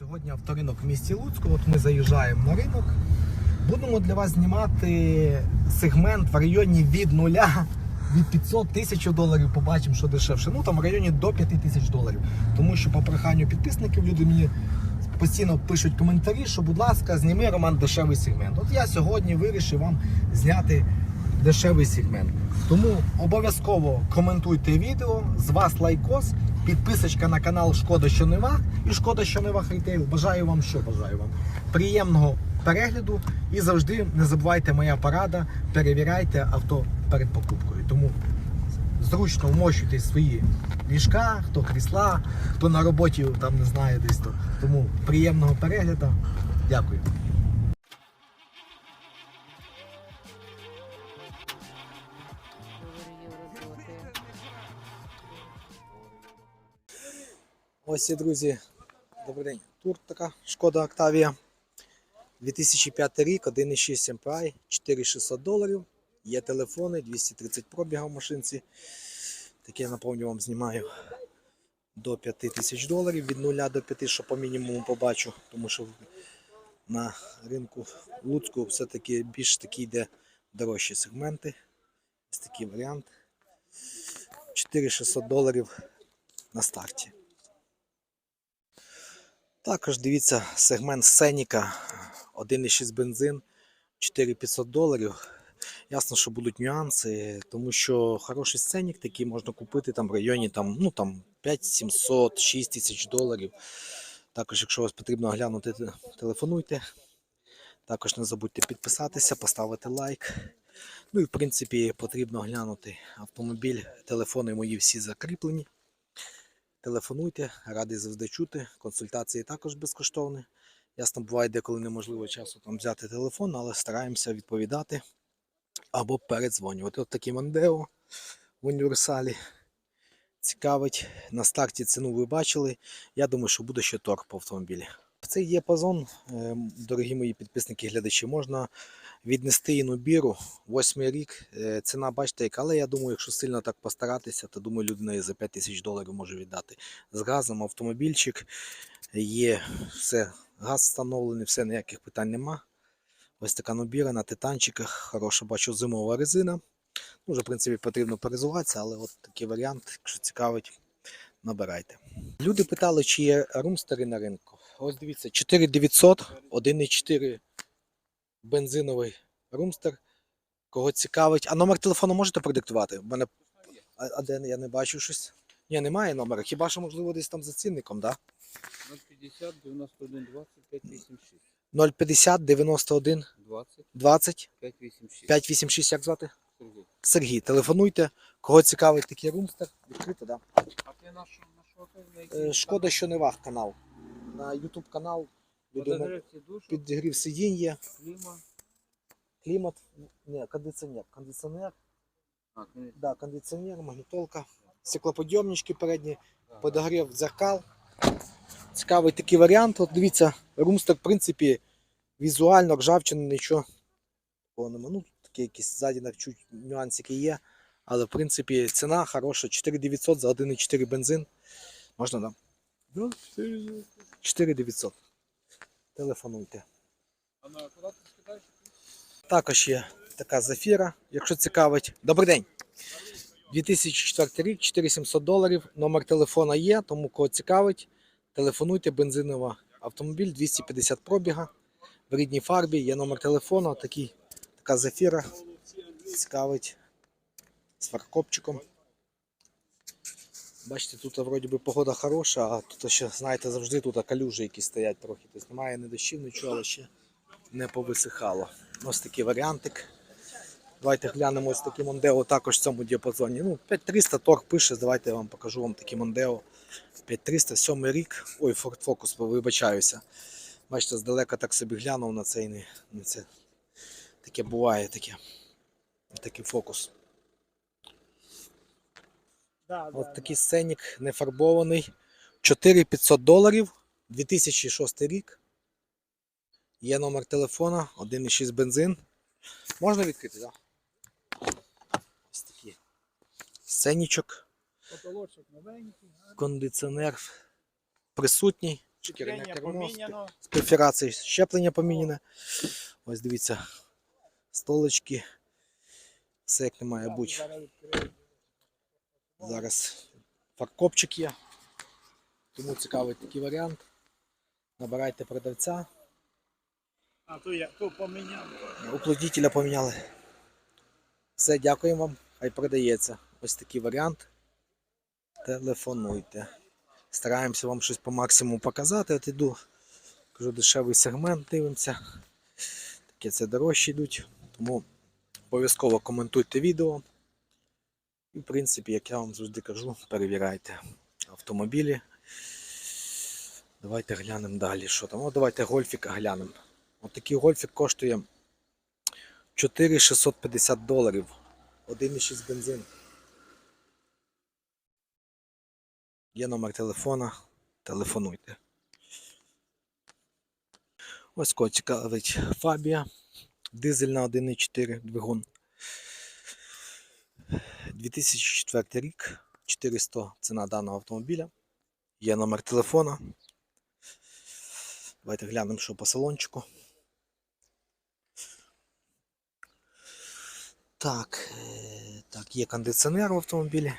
Сьогодні авторинок в місті Луцьку. От ми заїжджаємо на ринок. Будемо для вас знімати сегмент в районі від нуля від 500 тисяч доларів. Побачимо, що дешевше. Ну там в районі до 5 тисяч доларів. Тому що по проханню підписників люди мені постійно пишуть коментарі, що, будь ласка, зніми Роман дешевий сегмент. От я сьогодні вирішив вам зняти дешевий сегмент. Тому обов'язково коментуйте відео, з вас лайкос, підписочка на канал Шкода що Нева і Шкода що Нева Рітейл. Бажаю вам що бажаю вам. Приємного перегляду і завжди не забувайте моя порада, перевіряйте авто перед покупкою. Тому зручно вмощуйте свої ліжка, хто крісла, хто на роботі там не знає десь то. Тому приємного перегляду. Дякую. Ось і друзі, добрий день. Тур така Шкода Октавія. 2005 рік, 1,6 MPI, 4600 доларів. Є телефони, 230 пробіга в машинці. Таке, я напомню, вам знімаю до 5000 доларів від 0 до 5, що по мінімуму побачу, тому що на ринку Луцьку все-таки більш такі йде дорожчі сегменти. Ось такий варіант. 4600 доларів на старті. Також дивіться сегмент Сеніка 1,6 бензин 4500 доларів. Ясно, що будуть нюанси, тому що хороший сценік такий можна купити там в районі там, ну, там 5700, 6 тисяч доларів. Також, якщо вас потрібно оглянути, телефонуйте. Також не забудьте підписатися, поставити лайк. Ну і в принципі потрібно оглянути автомобіль. Телефони мої всі закріплені. Телефонуйте, радий завжди чути. Консультації також безкоштовні. Ясно, буває деколи неможливо часу там взяти телефон, але стараємося відповідати або передзвонювати. От такий Мандео в універсалі. Цікавить. На старті ціну ви бачили. Я думаю, що буде ще торг по автомобілі. Цей діапазон, е, дорогі мої підписники і глядачі, можна віднести інобіру. Восьмий рік. Е, Ціна, бачите, яка, але я думаю, якщо сильно так постаратися, то думаю, людина і за 5 тисяч доларів може віддати. З газом автомобільчик є все, газ встановлений, все ніяких питань нема. Ось така нобіра на титанчиках, хороша, бачу, зимова резина. Ну, вже, в принципі, потрібно перезуватися, але от такий варіант, якщо цікавить, набирайте. Люди питали, чи є румстери на ринку. Ось дивіться, 4900, 1,4 бензиновий румстер. Кого цікавить. А номер телефону можете продиктувати? У мене... А, а де я не бачу щось? Ні, немає номера. Хіба що, можливо, десь там за цінником, так? 050 91 20 586. 050 91 20 20 586. 586, як звати? Сергій. Сергій, телефонуйте. Кого цікавить такий румстер? Відкрито, так? А ти наш нашого Е, Шкода, що не вах канал. На YouTube канал. Людина підігрів сидінь є, клімат, ні, кондиціонер. Кондиціонер, А, кон- да, кондиціонер, магнітолка, стеклоподйомнички передні, подогрів дзеркал. Цікавий такий варіант. От дивіться, румстер, в принципі, візуально ржавчини нічого такого нема. Ну, такі якісь ззаді чуть нюансики є. Але в принципі ціна хороша. 4900 за 1,4 бензин. Можна нам? 4900. Телефонуйте. Також є така зафіра, якщо цікавить. Добрий день. 2004 рік, 4700 доларів. Номер телефона є, тому кого цікавить, телефонуйте, бензинова автомобіль, 250 пробіга. В рідній фарбі є номер телефону, такий, така зафіра. Цікавить з фаркопчиком. Бачите, тут вроді би погода хороша, а тут ще, знаєте, завжди тут калюжі якісь стоять трохи. Тобто немає не дощів, нічого, але ще не повисихало. Ось такий варіантик. Давайте глянемо ось такий Мондео також в цьому діапазоні. Ну, 5300 торг пише, давайте я вам покажу вам такий Мондео. 5300, 7 рік. Ой, Ford Focus, вибачаюся. Бачите, здалека так собі глянув на цей не, це. Таке буває таке. Такий фокус. От такий сценік нефарбований. 4500 доларів. 2006 рік. Є номер телефона, 1,6 бензин. Можна відкрити, так? Ось такий сценічок, Потолочок новенький. кондиціонер присутній. шкіряне кермо, з перфорації щеплення поміняне. Ось дивіться, столочки. Все як не має бути. Зараз фаркопчик є. Тому цікавий такий варіант. Набирайте продавця. А то я то поміняв. Уплотнителя поміняли. Все, дякуємо вам. Хай продається. Ось такий варіант. Телефонуйте. Стараємося вам щось по максимуму показати. От іду. Кажу, дешевий сегмент дивимося. Таке це дорожчі йдуть. Тому обов'язково коментуйте відео. І, в принципі, як я вам завжди кажу, перевіряйте автомобілі. Давайте глянемо далі. Що там? О, давайте гольфіка глянемо. От такий гольфік коштує 4650 доларів. 1,6 бензин. Є номер телефона. Телефонуйте. Ось кого цікавить Фабія. Дизель на 1,4 двигун. 2004 рік. 400 ціна даного автомобіля. Є номер телефона. Давайте глянемо, що по салончику. Так, е, так, є кондиціонер в автомобілі.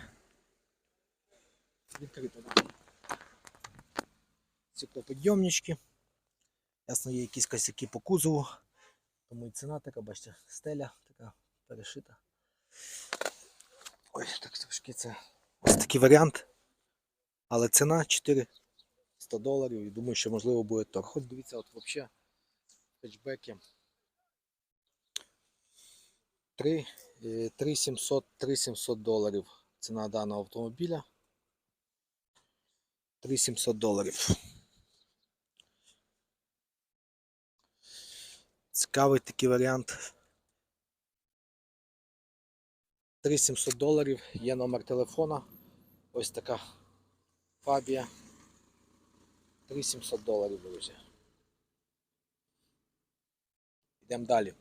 Відкрито. да. Стеклоподйомнички. Ясно, є якісь косяки по кузову. Тому і ціна така, бачите, стеля така перешита. Ой, так трошки це. Ось такий варіант. Але ціна 400 доларів. І думаю, що можливо буде торг. Хоч дивіться, от взагалі хетчбеки. 3, 3700, 3700 доларів ціна даного автомобіля. 3700 доларів. Цікавий такий варіант. 3700 доларів. Є номер телефона. Ось така фабія. 3700 доларів, друзі. Йдемо далі.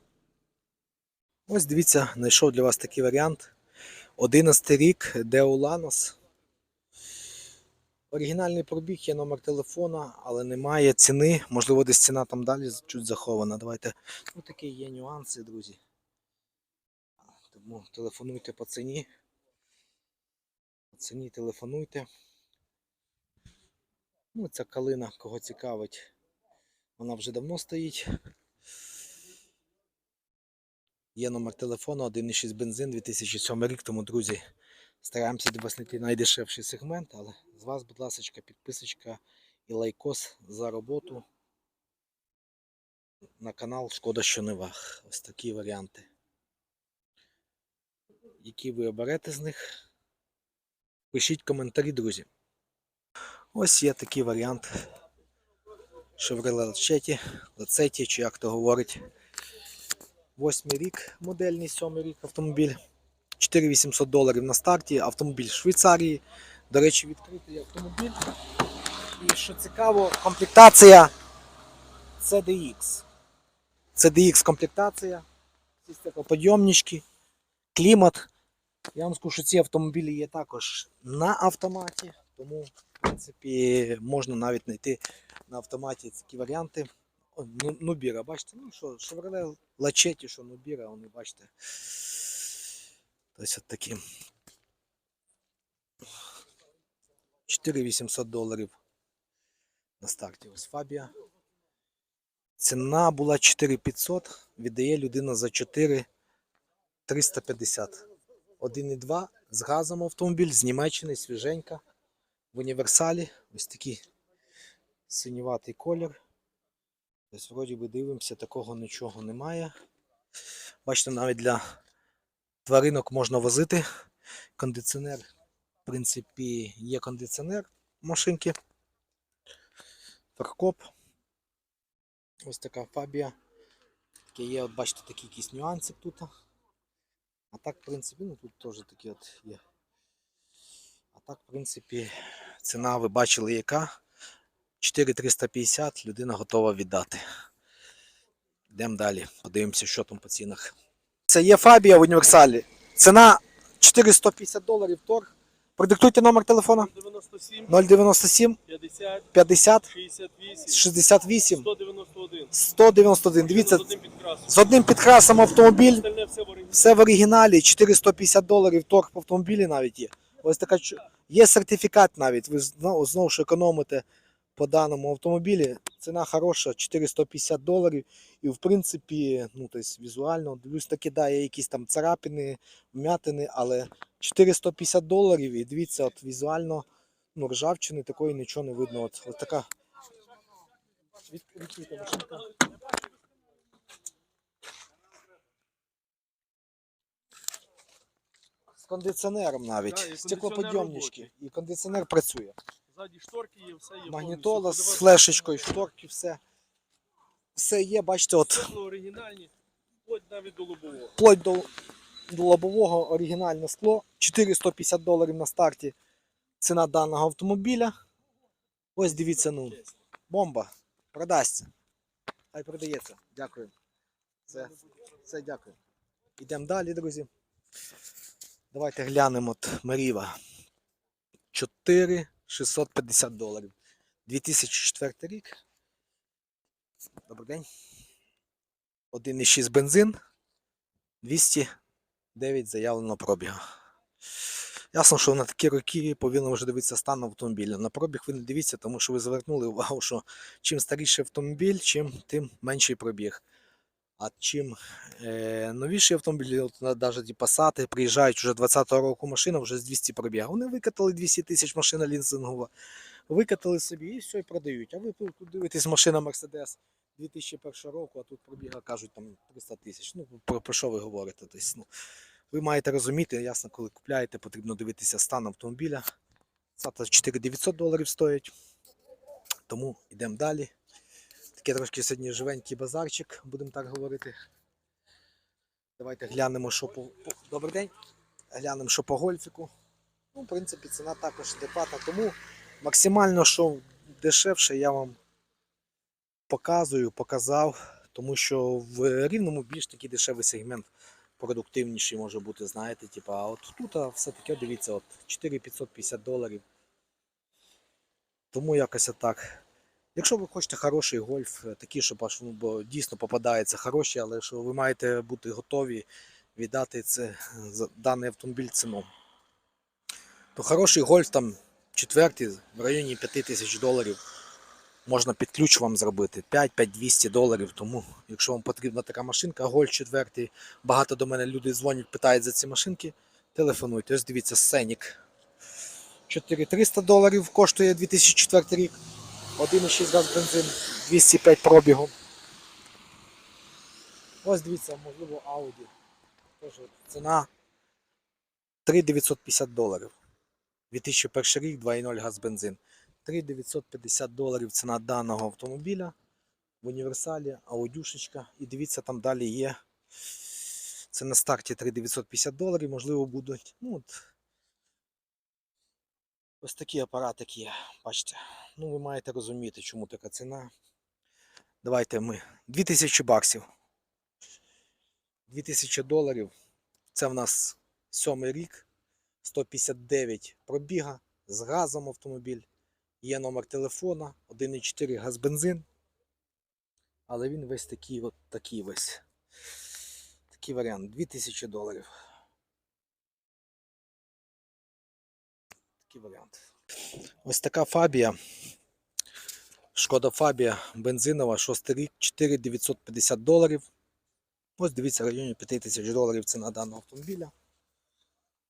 Ось дивіться, знайшов для вас такий варіант. 11 рік, Деоланос. Оригінальний пробіг, є номер телефона, але немає ціни. Можливо, десь ціна там далі чуть захована. Давайте. Ну, такі є нюанси, друзі. Тому телефонуйте по ціні. По ціні телефонуйте. Ну, ця калина, кого цікавить, вона вже давно стоїть. Є номер телефону 1,6 бензин 2007 рік, тому, друзі, стараємося знайти найдешевший сегмент, але з вас, будь ласка, підписочка і лайкос за роботу на канал Шкода, що не ваг. Ось такі варіанти. Які ви оберете з них? Пишіть коментарі, друзі. Ось є такий варіант. Chevrolet Lachetti, Lacetti, чи як то говорить. Восьмий рік, модельний сьомий рік автомобіль. 4800 доларів на старті. Автомобіль з Швейцарії. До речі, відкритий автомобіль. І що цікаво, комплектація CDX. CDX комплектація. Ці стеклоподйомнички, клімат. Я вам скажу, що ці автомобілі є також на автоматі, тому, в принципі, можна навіть знайти на автоматі такі варіанти. Ну, Нубіра, бачите, ну що, Chevrolet Lachetti, що Нубіра, вони бачите. Тобто от такі. 4800 доларів на старті. Ось Фабія. Ціна була 4500, віддає людина за 4350. 1,2 з газом автомобіль з Німеччини, свіженька. В універсалі. Ось такий синюватий колір. Тобто, вроді би дивимося, такого нічого немає. Бачите, навіть для тваринок можна возити. Кондиціонер, в принципі, є кондиціонер машинки. Фаркоп. Ось така фабія. Таке є, от бачите, такі якісь нюанси тут. А так, в принципі, ну тут теж такі от є. А так, в принципі, ціна ви бачили яка. 4350 людина готова віддати. Йдемо далі, подивимося, що там по цінах. Це є Фабія в універсалі. Ціна 450 доларів торг. Продиктуйте номер телефона 97, 097 50, 50 68, 68 191. 191. Дивіться, з одним підкрасом автомобіль. Все в оригіналі. Все в оригіналі, 450 доларів торг по автомобілі навіть є. Ось така є сертифікат навіть. Ви знову, знову ж економите по даному автомобілі. Ціна хороша, 450 доларів. І в принципі, ну тобто візуально, дивлюсь, таки да, є якісь там царапини, вмятини, але 450 доларів. І дивіться, от візуально, ну, ржавчини такої нічого не видно. От, от така. Від, відкрита машинка. Кондиціонером навіть. Да, і Стеклоподйомнички. І кондиціонер працює. Ззаді шторки є, все є. Магнітола з флешечкою, шторки, все. Все є, бачите, от оригінальні, вплоть навіть до лобового. вплоть до, до лобового оригінальне скло. 450 доларів на старті. Ціна даного автомобіля. Ось дивіться, ну, бомба. Продасться. Хай продається. Дякую. Це, це дякую. Йдемо далі, друзі. Давайте глянемо от Меріва. 4 650 доларів. 2004 рік. Добрий день. 1,6 бензин. 209 заявлено пробігу. Ясно, що на такі роки повинно вже дивитися стан автомобіля. На пробіг ви не дивіться, тому що ви звернули увагу, що чим старіший автомобіль, чим тим менший пробіг. А чим е, новіші автомобілі, от навіть ті Passat, приїжджають вже 20-го року машина вже з 200 пробіг. Вони викатали 200 тисяч машина лінзингова, викатали собі і все, і продають. А ви тут дивитесь машина Mercedes 2001 року, а тут пробіга кажуть там 300 тисяч. Ну, про, про що ви говорите? Тобто, ну, ви маєте розуміти, ясно, коли купляєте, потрібно дивитися стан автомобіля. Цата 4900 доларів стоїть. Тому йдемо далі. Такий трошки сьогодні живенький базарчик, будемо так говорити. Давайте глянемо, що по. Добрий день. Глянемо, що по гольфіку. Ну, в принципі, ціна також адекватна. Тому максимально, що дешевше, я вам показую, показав. Тому що в рівному більш такий дешевий сегмент продуктивніший може бути, знаєте, типу, а от тут все-таки дивіться, от 4550 доларів. Тому якось отак. Якщо ви хочете хороший гольф, е, такий, аж ну, бо дійсно попадається хороші, але що ви маєте бути готові віддати це е, за даний автомобіль ціну. То хороший гольф там четвертий в районі 5 тисяч доларів. Можна під ключ вам зробити 5-5-200 доларів. Тому, якщо вам потрібна така машинка, гольф четвертий, багато до мене люди дзвонять, питають за ці машинки. Телефонуйте. Ось дивіться, Сенік. 4300 доларів коштує 2004 рік. 1,6 газ бензин, 205 пробігу. Ось дивіться, можливо, Audi. Теж ціна 3950 доларів. 2001 рік, 2,0 газ бензин. 3950 доларів ціна даного автомобіля в універсалі, аудюшечка. І дивіться, там далі є. Це на старті 3950 доларів, можливо, будуть. Ну, от, ось такі апаратики є. Бачите. Ну, ви маєте розуміти, чому така ціна. Давайте ми. 2000 баксів. 2000 доларів. Це в нас сьомий рік. 159 пробіга з газом автомобіль. Є номер телефона, 1,4 газ бензин. Але він весь такий, от такий весь. Такий варіант. 2000 доларів. Такий варіант. Ось така фабія. Шкода Фабія бензинова, 6 рік, 4950 доларів. Ось дивіться, в районі 5000 доларів ціна даного автомобіля.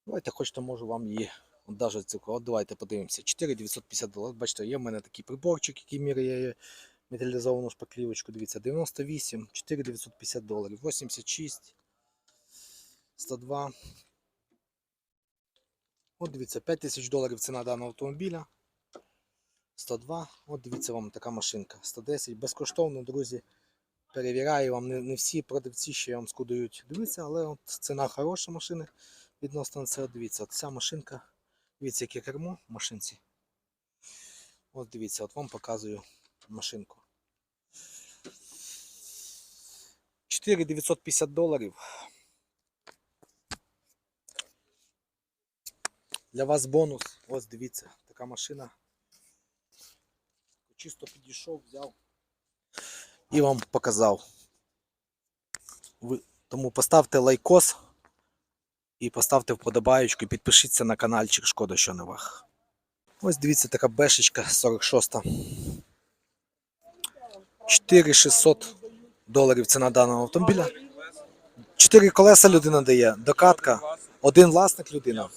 Давайте хочете, можу вам її даже цю, от давайте подивимося. 4950 доларів. Бачите, є в мене такий приборчик, який міряє металізовану шпаклівочку. Дивіться, 98, 4950 доларів, 86, 102. От дивіться, 5000 доларів ціна даного автомобіля. 102. От дивіться вам така машинка. 110. Безкоштовно, друзі. Перевіряю вам не, не всі продавці ще вам скудають. Дивіться, але от ціна хороша машини відносно це. Дивіться, от ця машинка. Дивіться, яке кермо в машинці. От дивіться, от вам показую машинку. 4950 доларів. Для вас бонус. Ось дивіться, така машина. Чисто підійшов, взяв і вам показав. Ви, тому поставте лайкос і поставте вподобаючку, і підпишіться на каналчик Шкода, що не вах. Ось дивіться, така бешечка 46. 4600 доларів ціна даного автомобіля. Чотири колеса людина дає, докатка, один власник людина.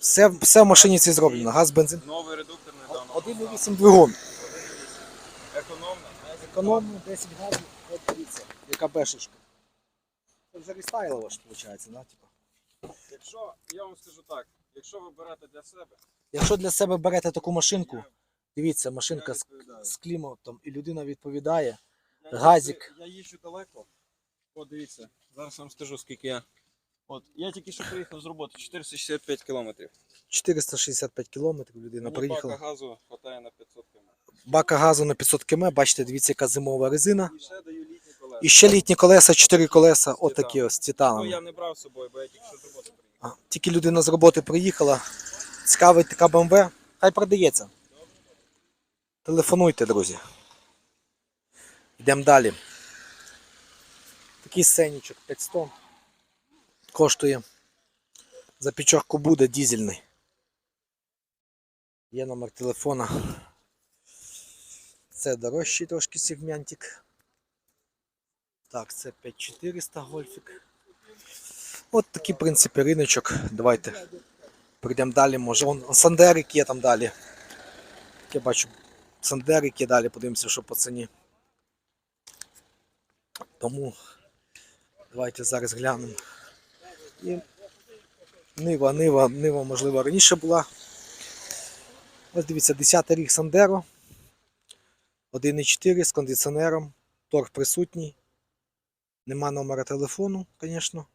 Все. Все, в машині цій зроблено. Газ, бензин. Новий редуктор недавно. 1,8 двигун. Економно. Економно 10 газів. От дивіться, яка бешечка. Це вже рестайлова ж виходить, да? Типа. Якщо, я вам скажу так, якщо ви берете для себе, Якщо для себе берете таку машинку, дивіться, машинка з, відповідаю. з кліматом, і людина відповідає. Я Газик. їжджу- Я їжджу далеко. От дивіться, зараз вам скажу, скільки я. От, я тільки що приїхав з роботи 465 кілометрів. 465 кілометрів людина Мені приїхала. бака газу хватає на 500 км. Бака газу на 500 км, бачите, дивіться, яка зимова резина. І ще даю літні колеса. І ще літні колеса, 4 колеса, отакі ось з Ну, я не брав з собою, бо я тільки що з роботи приїхав. А, Тільки людина з роботи приїхала. Цікавить така БМВ. Хай продається. Телефонуйте, друзі. Йдемо далі. Такий сценічок 500. Коштує. За буде дізельний. Є номер телефона. Це дорожчий трошки сегментик. Так, це 5400 гольфік. От такий, в принципі, риночок. Давайте прийдемо далі. Може, вон Сандерик є там далі. Я бачу, Сандерик є далі, подивимося, що по ціні. Тому давайте зараз глянемо. І Нива, Нива, Нива, можливо, раніше була. Ось дивіться, 10 рік Сандеро. 1,4 з кондиціонером. Торг присутній. Нема номера телефону, звісно.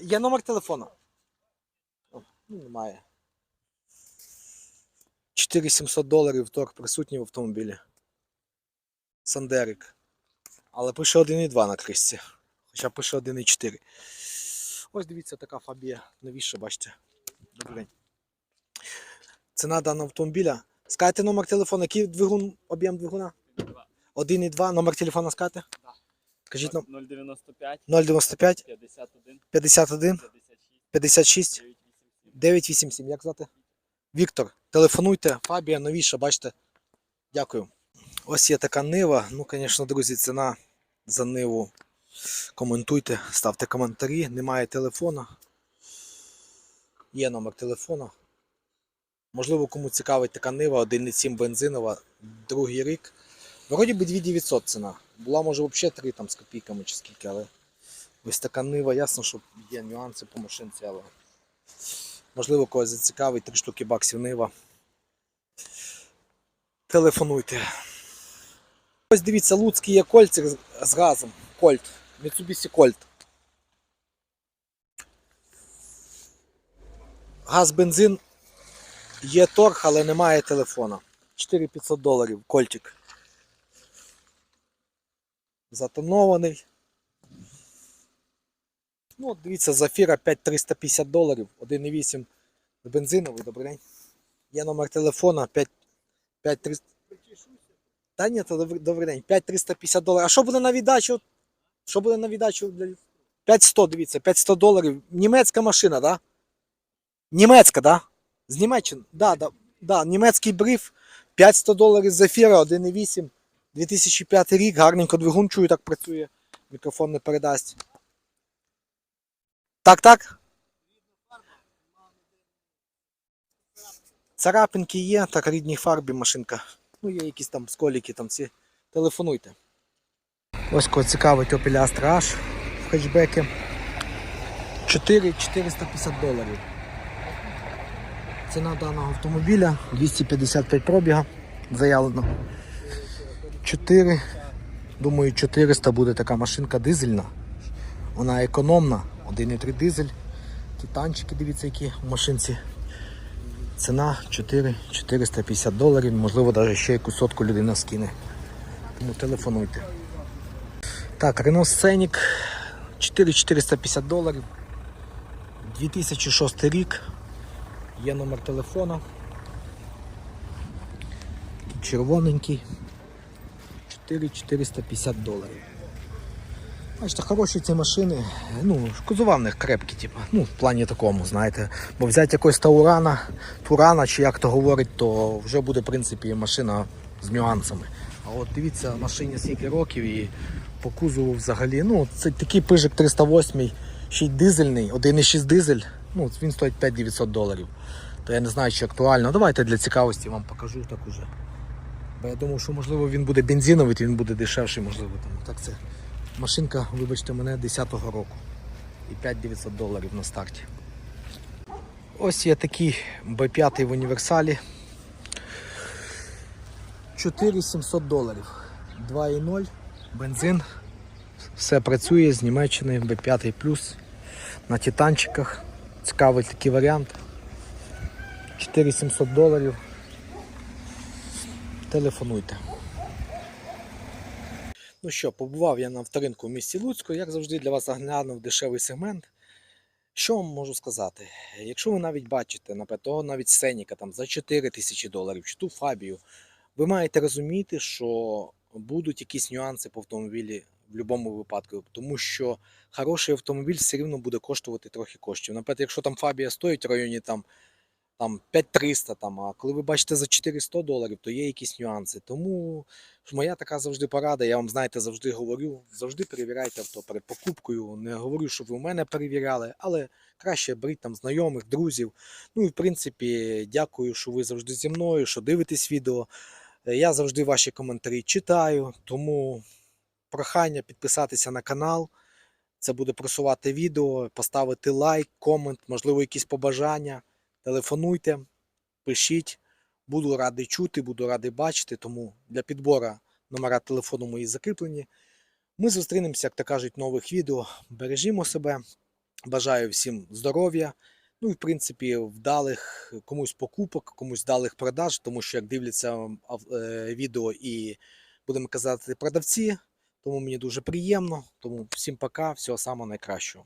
Є номер телефона? О, ну, немає. 4700 доларів торг присутній в автомобілі. Сандерик. Але пише 1,2 на кришці. Хоча пише 1,4. Ось дивіться, така фабія новіша, бачите. Добрий день. Ціна даного автомобіля. Скажете номер телефону, який двигун, об'єм двигуна? 1,2, номер телефона скажете? Кажіть нам 095 095 51 51 56 56 987. 987. Як звати? Віктор. Телефонуйте. Фабія новіша, бачите. Дякую. Ось є така нива. Ну, звісно, друзі, ціна за ниву. Коментуйте, ставте коментарі. Немає телефона. Є номер телефона. Можливо, кому цікавить така нива, 1,7 бензинова, другий рік. Вроді би 2900 ціна. Була, може, взагалі 3 там з копійками чи скільки, але ось така нива, ясно, що є нюанси по машинці, але можливо когось зацікавить 3 штуки баксів нива. Телефонуйте. Ось дивіться, Луцький є кольцик з- з газом. Кольт. Mitsubishi Colt. Газ, бензин. Є торг, але немає телефона. 4500 доларів кольчик. Затонований. Ну, от дивіться, Зафіра 5350 доларів, 1,8 бензиновий, добрий день. Є номер телефона 5, 5300. Та ні, то добрий день. 5350 доларів. А що буде на віддачу? Що буде на віддачу? для- 5100, дивіться, 5100 доларів. Німецька машина, да? Німецька, да? З Німеччини. Да, да, да. Німецький бриф. 500 доларів Зафіра, 1,8. 2005 рік, гарненько двигун чую, так працює. Мікрофон не передасть. Так, так. Царапинки є, так, рідній фарбі машинка. Ну, є якісь там сколіки, там ці. Телефонуйте. Ось кого цікавить Opel Astra H в хетчбекі. 4 450 доларів. Ціна даного автомобіля 255 пробіга. Заявлено. 4. Думаю, 400 буде така машинка дизельна. Вона економна. 1,3 дизель. Титанчики, дивіться, які в машинці. Ціна 4 450 доларів. Можливо, навіть ще якусь сотку людина скине. Тому телефонуйте. Так, Renault Scenic 4 450 доларів. 2006 рік. Є номер телефона. Червоненький. 4450 доларів. Бачите, хороші ці машини. Ну, кузова в них крепкі, типу. Ну, в плані такому, знаєте. Бо взяти якось Таурана, Турана, чи як то говорить, то вже буде, в принципі, машина з нюансами. А от дивіться, машині скільки років і по кузову взагалі. Ну, це такий пижик 308, ще й дизельний, 1,6 дизель. Ну, він стоїть 5900 доларів. То я не знаю, чи актуально. Давайте для цікавості вам покажу так уже. Бо я думав, що можливо він буде бензиновий, він буде дешевший, можливо. Там. Так це машинка, вибачте мене, 10-го року. І 5900 доларів на старті. Ось є такий B5 в універсалі. 4700 доларів. 2,0, бензин. Все працює з Німеччини, B5 плюс на титанчиках. Цікавий такий варіант. 4700 доларів. Телефонуйте. Ну що, побував я на авторинку в місті Луцьку. Як завжди, для вас заглянув дешевий сегмент. Що вам можу сказати? Якщо ви навіть бачите, наприклад, того навіть Сеніка там за 4 тисячі доларів, чи ту Фабію, ви маєте розуміти, що будуть якісь нюанси по автомобілі в будь-якому випадку, тому що хороший автомобіль все рівно буде коштувати трохи коштів. Наприклад, якщо там Фабія стоїть в районі там, там 5300, там, а коли ви бачите за 400 доларів, то є якісь нюанси. Тому моя така завжди порада, я вам знаєте, завжди говорю, завжди перевіряйте авто перед покупкою. Не говорю, щоб ви у мене перевіряли, але краще беріть там знайомих, друзів. Ну і в принципі, дякую, що ви завжди зі мною, що дивитесь відео. Е, Я завжди ваші коментарі читаю, тому прохання підписатися на канал. Це буде просувати відео, поставити лайк, комент, можливо, якісь побажання. Телефонуйте, пишіть. Буду радий чути, буду радий бачити. Тому для підбору номера телефону мої закріплені. Ми зустрінемося, як то кажуть, нових відео. Бережімо себе. Бажаю всім здоров'я. Ну і в принципі, вдалих комусь покупок, комусь вдалих продаж, тому що як дивляться е, відео і будемо казати продавці, тому мені дуже приємно. Тому всім пока, всього самого найкращого.